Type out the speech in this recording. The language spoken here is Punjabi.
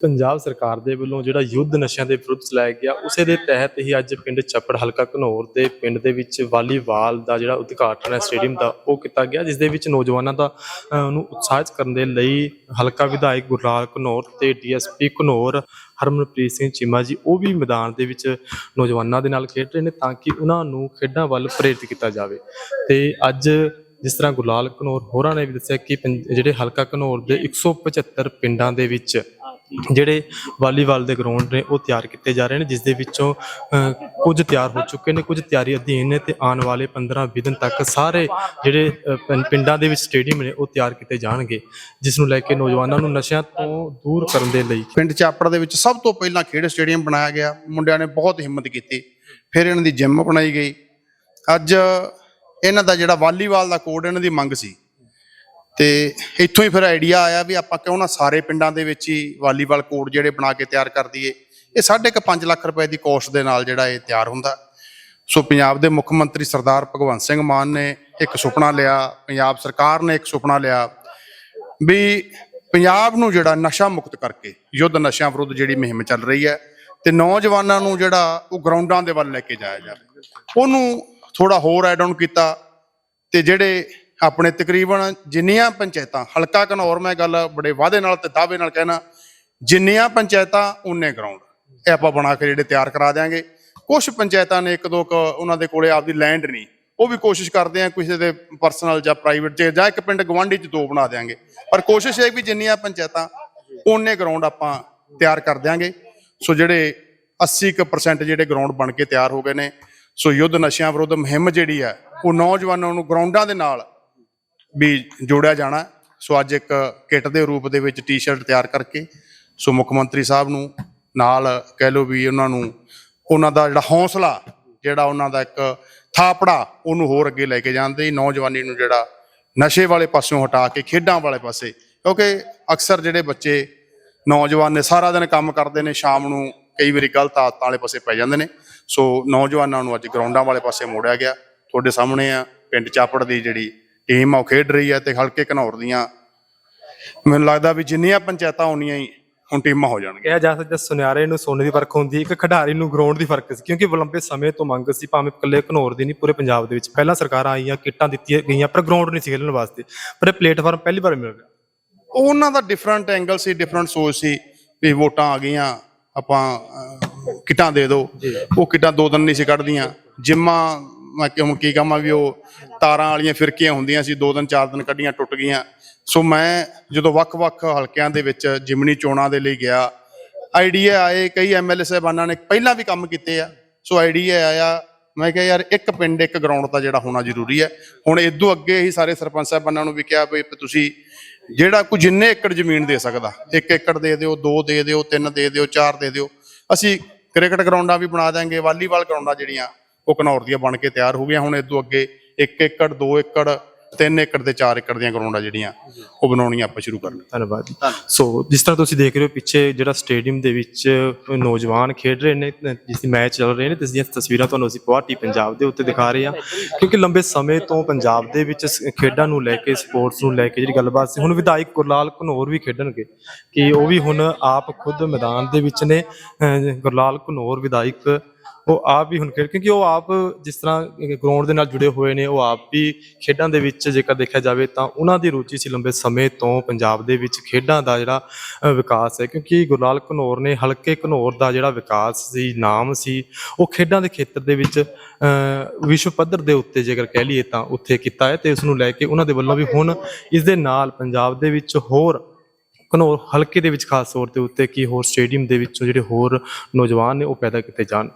ਪੰਜਾਬ ਸਰਕਾਰ ਦੇ ਵੱਲੋਂ ਜਿਹੜਾ ਯੁੱਧ ਨਸ਼ਿਆਂ ਦੇ ਵਿਰੁੱਧ ਚਲਾਇਆ ਗਿਆ, ਉਸੇ ਦੇ ਤਹਿਤ ਹੀ ਅੱਜ ਪਿੰਡ ਚੱਪੜ ਹਲਕਾ ਘਨੌਰ ਦੇ ਪਿੰਡ ਦੇ ਵਿੱਚ ਵਾਲੀਬਾਲ ਦਾ ਜਿਹੜਾ ਉਦਘਾਟਨ ਹੈ ਸਟੇਡੀਅਮ ਦਾ, ਉਹ ਕੀਤਾ ਗਿਆ, ਜਿਸ ਦੇ ਵਿੱਚ ਨੌਜਵਾਨਾਂ ਦਾ ਨੂੰ ਉਤਸ਼ਾਹਿਤ ਕਰਨ ਦੇ ਲਈ ਹਲਕਾ ਵਿਧਾਇਕ ਗੁਰਲਾਲ ਘਨੌਰ ਤੇ ਡੀਐਸਪੀ ਘਨੌਰ ਹਰਮਨਪ੍ਰੀਤ ਸਿੰਘ ਚੀਮਾ ਜੀ, ਉਹ ਵੀ ਮੈਦਾਨ ਦੇ ਵਿੱਚ ਨੌਜਵਾਨਾਂ ਦੇ ਨਾਲ ਖੇਡ ਰਹੇ ਨੇ ਤਾਂ ਕਿ ਉਹਨਾਂ ਨੂੰ ਖੇਡਾਂ ਵੱਲ ਪ੍ਰੇਰਿਤ ਕੀਤਾ ਜਾਵੇ। ਤੇ ਅੱਜ ਜਿਸ ਤਰ੍ਹਾਂ ਗੁਰਲਾਲ ਘਨੌਰ ਹੋਰਾਂ ਨੇ ਵੀ ਦੱਸਿਆ ਕਿ ਪੰ- ਜਿਹੜੇ ਹਲਕਾ ਘਨੌਰ ਦੇ 175 ਪਿੰਡਾਂ ਦੇ ਵਿੱਚ ਜਿਹੜੇ ਵਾਲੀਬਾਲ ਦੇ ਗਰਾਊਂਡ ਨੇ, ਉਹ ਤਿਆਰ ਕੀਤੇ ਜਾ ਰਹੇ ਨੇ ਜਿਸ ਦੇ ਵਿੱਚੋਂ ਕੁਝ ਤਿਆਰ ਹੋ ਚੁੱਕੇ ਨੇ, ਕੁਝ ਤਿਆਰੀ ਅਧੀਨ ਨੇ ਤੇ ਆਉਣ ਵਾਲੇ 15-20 ਦਿਨ ਤੱਕ ਸਾਰੇ ਜਿਹੜੇ ਪਿੰਡਾਂ ਦੇ ਵਿੱਚ ਸਟੇਡੀਅਮ ਨੇ, ਉਹ ਤਿਆਰ ਕੀਤੇ ਜਾਣਗੇ, ਜਿਸ ਨੂੰ ਲੈ ਕੇ ਨੌਜਵਾਨਾਂ ਨੂੰ ਨਸ਼ਿਆਂ ਤੋਂ ਦੂਰ ਕਰਨ ਦੇ ਲਈ ਪਿੰਡ ਚਾਪੜ ਦੇ ਵਿੱਚ ਸਭ ਤੋਂ ਪਹਿਲਾਂ ਖੇਡ ਸਟੇਡੀਅਮ ਬਣਾਇਆ ਗਿਆ, ਮੁੰਡਿਆਂ ਨੇ ਬਹੁਤ ਹਿੰਮਤ ਕੀਤੀ, ਫਿਰ ਇਹਨਾਂ ਦੀ ਜਿਮ ਬਣਾਈ ਗਈ। ਅੱਜ ਇਹਨਾਂ ਦਾ ਜਿਹੜਾ ਵਾਲੀਬਾਲ ਦਾ ਕੋਡ ਇਹਨਾਂ ਦੀ ਮੰਗ ਸੀ ਤੇ ਇੱਥੋਂ ਹੀ ਫਿਰ ਆਈਡੀਆ ਆਇਆ ਵੀ ਆਪਾਂ ਕਿਉਂ ਨਾ ਸਾਰੇ ਪਿੰਡਾਂ ਦੇ ਵਿੱਚ ਹੀ ਵਾਲੀਬਾਲ ਕੋਡ ਜਿਹੜੇ ਬਣਾ ਕੇ ਤਿਆਰ ਕਰ ਦਈਏ। ਇਹ ਸਾਢੇ ਕੁ 5 ਲੱਖ ਰੁਪਏ ਦੀ ਕੋਸਟ ਦੇ ਨਾਲ ਜਿਹੜਾ ਇਹ ਤਿਆਰ ਹੁੰਦਾ। ਸੋ ਪੰਜਾਬ ਦੇ ਮੁੱਖ ਮੰਤਰੀ ਸਰਦਾਰ ਭਗਵੰਤ ਸਿੰਘ ਮਾਨ ਨੇ ਇੱਕ ਸੁਪਨਾ ਲਿਆ, ਪੰਜਾਬ ਸਰਕਾਰ ਨੇ ਇੱਕ ਸੁਪਨਾ ਲਿਆ ਵੀ ਪੰਜਾਬ ਨੂੰ ਜਿਹੜਾ ਨਸ਼ਾ ਮੁਕਤ ਕਰਕੇ, ਯੁੱਧ ਨਸ਼ਿਆਂ ਵਿਰੁੱਧ ਜਿਹੜੀ ਮੁਹਿੰਮ ਚੱਲ ਰਹੀ ਹੈ ਤੇ ਨੌਜਵਾਨਾਂ ਨੂੰ ਜਿਹੜਾ ਉਹ ਗਰਾਊਂਡਾਂ ਦੇ ਵੱਲ ਲੈ ਕੇ ਜਾਇਆ ਜਾਵੇ ਉਹਨੂੰ ਥੋੜਾ ਹੋਰ ਐਡ ਆਨ ਕੀਤਾ ਤੇ ਜਿਹੜੇ ਆਪਣੇ ਤਕਰੀਬਨ ਜਿੰਨੀਆਂ ਪੰਚਾਇਤਾਂ, ਹਲਕਾ ਘਨੌਰ ਮੈਂ ਗੱਲ ਬੜੇ ਵਾਅਦੇ ਨਾਲ ਤੇ ਦਾਅਵੇ ਨਾਲ ਕਹਿਣਾ, ਜਿੰਨੀਆਂ ਪੰਚਾਇਤਾਂ ਉਨੇ ਗਰਾਊਂਡ ਇਹ ਆਪਾਂ ਬਣਾ ਕੇ ਜਿਹੜੇ ਤਿਆਰ ਕਰਾ ਦਿਆਂਗੇ। ਕੁਝ ਪੰਚਾਇਤਾਂ ਨੇ ਇੱਕ ਦੋ ਕੁ ਉਹਨਾਂ ਦੇ ਕੋਲੇ ਆਪਦੀ ਲੈਂਡ ਨਹੀਂ ਉਹ ਵੀ ਕੋਸ਼ਿਸ਼ ਕਰਦੇ ਆ ਕਿਸੇ ਦੇ ਪਰਸਨਲ ਜਾਂ ਪ੍ਰਾਈਵੇਟ ਚ ਜਾਂ ਇੱਕ ਪਿੰਡ ਗਵਾਂਢੀ ਚ ਦੋ ਬਣਾ ਦਿਆਂਗੇ। ਪਰ ਕੋਸ਼ਿਸ਼ ਇਹ ਵੀ ਜਿੰਨੀਆਂ ਪੰਚਾਇਤਾਂ ਉਨੇ ਗਰਾਊਂਡ ਆਪਾਂ ਤਿਆਰ ਕਰ ਦਿਆਂਗੇ। ਸੋ ਜਿਹੜੇ 80% ਜਿਹੜੇ ਗਰਾਊਂਡ ਬਣ ਕੇ ਤਿਆਰ ਹੋ ਗਏ ਨੇ, ਸੋ ਯੁੱਧ ਨਸ਼ਿਆਂ ਵਿਰੁੱਧ ਮੁਹਿੰਮ ਜਿਹੜੀ ਹੈ ਉਹ ਨੌਜਵਾਨਾਂ ਨੂੰ ਗਰਾਊਂਡਾਂ ਦੇ ਨਾਲ ਵੀ ਜੋੜਿਆ ਜਾਣਾ। ਸੋ ਅੱਜ ਇੱਕ ਕਿੱਟ ਦੇ ਰੂਪ ਦੇ ਵਿੱਚ ਟੀ-ਸ਼ਰਟ ਤਿਆਰ ਕਰਕੇ, ਸੋ ਮੁੱਖ ਮੰਤਰੀ ਸਾਹਿਬ ਨੂੰ ਨਾਲ ਕਹਿ ਲਓ ਵੀ ਉਹਨਾਂ ਨੂੰ, ਉਹਨਾਂ ਦਾ ਜਿਹੜਾ ਹੌਸਲਾ, ਜਿਹੜਾ ਉਹਨਾਂ ਦਾ ਇੱਕ ਥਾਪੜਾ, ਉਹਨੂੰ ਹੋਰ ਅੱਗੇ ਲੈ ਕੇ ਜਾਂਦੇ ਨੌਜਵਾਨੀ ਨੂੰ ਜਿਹੜਾ ਨਸ਼ੇ ਵਾਲੇ ਪਾਸਿਓਂ ਹਟਾ ਕੇ, ਖੇਡਾਂ ਵਾਲੇ ਪਾਸੇ। ਕਿਉਂਕਿ ਅਕਸਰ ਜਿਹੜੇ ਬੱਚੇ ਨੌਜਵਾਨ ਨੇ, ਸਾਰਾ ਦਿਨ ਕੰਮ ਕਰਦੇ ਨੇ, ਸ਼ਾਮ ਨੂੰ ਕਈ ਵਾਰੀ ਗਲਤ ਆਦਤਾਂ ਵਾਲੇ ਪਾਸੇ ਪੈ ਜਾਂਦੇ ਨੇ। ਸੋ ਨੌਜਵਾਨਾਂ ਨੂੰ ਅੱਜ ਗਰਾਊਂਡਾਂ ਵਾਲੇ ਪਾਸੇ ਮੋੜਿਆ ਗਿਆ। ਤੁਹਾਡੇ ਸਾਹਮਣੇ ਆ, ਪਿੰਡ ਚਾਪੜ ਦੀ ਜਿਹੜੀ ਟੀਮ ਆ ਉਹ ਖੇਡ ਰਹੀ ਹੈ ਤੇ ਹਲਕੇ ਘਨੌਰ ਦੀਆਂ। ਮੈਨੂੰ ਲੱਗਦਾ ਵੀ ਜਿੰਨੀਆਂ ਪੰਚਾਇਤਾਂ ਹੋਣੀਆਂ ਹੀ ਹੁਣ ਟੀਮਾਂ ਹੋ ਜਾਣਗੀਆਂ। ਕਿਹਾ ਜਾ ਸਕਦਾ ਸੁਨਿਆਰੇ ਨੂੰ ਸੋਨੇ ਦੀ ਫ਼ਰਕ ਹੁੰਦੀ ਇੱਕ ਖਿਡਾਰੀ ਨੂੰ ਗਰਾਊਂਡ ਦੀ ਫ਼ਰਕ ਸੀ ਕਿਉਂਕਿ ਲੰਬੇ ਸਮੇਂ ਤੋਂ ਮੰਗ ਸੀ ਭਾਵੇਂ ਇਕੱਲੇ ਘਨੌਰ ਦੀ ਨਹੀਂ ਪੂਰੇ ਪੰਜਾਬ ਦੇ ਵਿੱਚ। ਪਹਿਲਾਂ ਸਰਕਾਰਾਂ ਆਈਆਂ ਕਿੱਟਾਂ ਦਿੱਤੀਆਂ ਗਈਆਂ ਪਰ ਗਰਾਊਂਡ ਨਹੀਂ ਸੀ ਖੇਡਣ ਵਾਸਤੇ। ਪਰ ਇਹ ਪਲੇਟਫਾਰਮ ਪਹਿਲੀ ਵਾਰ ਮਿਲ ਗਿਆ। ਉਹਨਾਂ ਦਾ ਡਿਫਰੈਂਟ ਐਂਗਲ ਸੀ ਡਿਫਰੈਂਟ ਸੋਚ ਸੀ ਵੀ ਵੋਟਾਂ ਆ ਗਈਆਂ ਆਪਾਂ ਕਿੱਟਾਂ ਦੇ ਦਿਓ। ਉਹ ਕਿੱਟਾਂ ਦੋ ਦਿਨ ਨਹੀਂ ਸੀ ਕੱਢਦੀਆਂ। ਜਿੰਮਾਂ ਮੈਂ ਕਿਉਂ ਕੀ ਕਹਾਂ ਵੀ ਉਹ ਤਾਰਾਂ ਵਾਲੀਆਂ ਫਿਰਕੀਆਂ ਹੁੰਦੀਆਂ ਸੀ, ਦੋ ਦਿਨ, ਚਾਰ ਦਿਨ ਕੱਢੀਆਂ, ਟੁੱਟ ਗਈਆਂ। ਸੋ ਮੈਂ ਜਦੋਂ ਵੱਖ-ਵੱਖ ਹਲਕਿਆਂ ਦੇ ਵਿੱਚ ਜਿਮਨੀ ਚੋਣਾਂ ਦੇ ਲਈ ਗਿਆ ਆਈਡੀਆ ਆਏ ਕਈ ਐਮਐਲਏ ਸਾਹਿਬਾਨਾਂ ਨੇ ਪਹਿਲਾਂ ਵੀ ਕੰਮ ਕੀਤੇ ਆ। ਸੋ ਆਈਡੀਆ ਆਇਆ, ਮੈਂ ਕਿਹਾ ਯਾਰ ਇੱਕ ਪਿੰਡ, ਇੱਕ ਗਰਾਊਂਡ ਦਾ ਜਿਹੜਾ ਹੋਣਾ ਜ਼ਰੂਰੀ ਹੈ। ਹੁਣ ਇਦੋਂ ਅੱਗੇ ਹੀ ਸਾਰੇ ਸਰਪੰਚ ਸਾਹਿਬਾਨਾਂ ਨੂੰ ਵੀ ਕਿਹਾ ਵੀ ਤੁਸੀਂ ਜਿਹੜਾ ਕੋਈ ਜਿੰਨੇ ਏਕੜ ਜ਼ਮੀਨ ਦੇ ਸਕਦਾ, ਇੱਕ ਏਕੜ ਦੇ ਦਿਓ, ਦੋ ਦੇ ਦਿਓ, ਤਿੰਨ ਦੇ ਦਿਓ, ਚਾਰ ਦੇ ਦਿਓ, ਅਸੀਂ ਕ੍ਰਿਕਟ ਗਰਾਊਂਡਾਂ ਵੀ ਬਣਾ ਦਾਂਗੇ ਵਾਲੀਬਾਲ ਗਰਾਊਂਡਾਂ ਜਿਹੜੀਆਂ ਉਹ ਘਨੌਰ ਦੀਆਂ ਬਣ ਕੇ ਤਿਆਰ ਹੋ ਗਈਆਂ। ਹੁਣ ਇਦੋਂ ਅੱਗੇ ਇੱਕ ਏਕੜ ਦੋ ਏਕੜ ਤਿੰਨ ਏਕੜ ਤੇ ਚਾਰ ਏਕੜ ਦੀਆਂ ਗਰਾਊਂਡਾਂ ਜਿਹੜੀਆਂ ਉਹ ਬਣਾਉਣੀਆਂ ਆਪਾਂ ਸ਼ੁਰੂ ਕਰਨੀਆਂ ਧੰਨਵਾਦ ਜੀ। ਸੋ ਜਿਸ ਤਰ੍ਹਾਂ ਤੁਸੀਂ ਦੇਖ ਰਹੇ ਹੋ ਪਿੱਛੇ ਜਿਹੜਾ ਸਟੇਡੀਅਮ ਦੇ ਵਿੱਚ ਨੌਜਵਾਨ ਖੇਡ ਰਹੇ ਨੇ ਜਿਸ ਦੀ ਮੈਚ ਚੱਲ ਰਹੇ ਨੇ ਤੇ ਇਸ ਦੀਆਂ ਤਸਵੀਰਾਂ ਤੁਹਾਨੂੰ ਅਸੀਂ ਪੁਆਟੀ ਪੰਜਾਬ ਦੇ ਉੱਤੇ ਦਿਖਾ ਰਹੇ ਹਾਂ। ਕਿਉਂਕਿ ਲੰਬੇ ਸਮੇਂ ਤੋਂ ਪੰਜਾਬ ਦੇ ਵਿੱਚ ਖੇਡਾਂ ਨੂੰ ਲੈ ਕੇ ਸਪੋਰਟਸ ਨੂੰ ਲੈ ਕੇ ਜਿਹੜੀ ਗੱਲਬਾਤ ਸੀ ਹੁਣ ਵਿਧਾਇਕ ਗੁਰਲਾਲ ਘਨੌਰ ਵੀ ਖੇਡਣਗੇ। ਕਿ ਉਹ ਵੀ ਹੁਣ ਆਪ ਖੁਦ ਮੈਦਾਨ ਦੇ ਵਿੱਚ ਨੇ। ਗੁਰਲਾਲ ਘਨੌਰ ਵਿਧਾਇਕ ਉਹ ਆਪ ਵੀ ਹੁਣ ਖੇਡ ਕਿਉਂਕਿ ਉਹ ਆਪ ਜਿਸ ਤਰ੍ਹਾਂ ਗਰਾਊਂਡ ਦੇ ਨਾਲ ਜੁੜੇ ਹੋਏ ਨੇ ਉਹ ਆਪ ਵੀ ਖੇਡਾਂ ਦੇ ਵਿੱਚ ਜੇਕਰ ਦੇਖਿਆ ਜਾਵੇ ਤਾਂ ਉਹਨਾਂ ਦੀ ਰੁਚੀ ਸੀ ਲੰਬੇ ਸਮੇਂ ਤੋਂ ਪੰਜਾਬ ਦੇ ਵਿੱਚ ਖੇਡਾਂ ਦਾ ਜਿਹੜਾ ਵਿਕਾਸ ਹੈ। ਕਿਉਂਕਿ ਗੁਰਲਾਲ ਘਨੌਰ ਨੇ ਹਲਕੇ ਘਨੌਰ ਦਾ ਜਿਹੜਾ ਵਿਕਾਸ ਸੀ ਨਾਮ ਸੀ ਉਹ ਖੇਡਾਂ ਦੇ ਖੇਤਰ ਦੇ ਵਿੱਚ ਵਿਸ਼ਵ ਪੱਧਰ ਦੇ ਉੱਤੇ ਜੇਕਰ ਕਹਿ ਲਈਏ ਤਾਂ ਉੱਥੇ ਕੀਤਾ ਹੈ ਤੇ ਉਸ ਨੂੰ ਲੈ ਕੇ ਉਹਨਾਂ ਦੇ ਵੱਲੋਂ ਵੀ ਹੁਣ ਇਸ ਦੇ ਨਾਲ ਪੰਜਾਬ ਦੇ ਵਿੱਚ ਹੋਰ ਘਨੌਰ ਹਲਕੇ ਦੇ ਵਿੱਚ ਖਾਸ ਤੌਰ ਤੇ ਉੱਤੇ ਕੀ ਹੋਰ ਸਟੇਡੀਅਮ ਦੇ ਵਿੱਚੋਂ ਜਿਹੜੇ ਹੋਰ ਨੌਜਵਾਨ ਨੇ ਉਹ ਪੈਦਾ ਕੀਤੇ ਜਾਣ।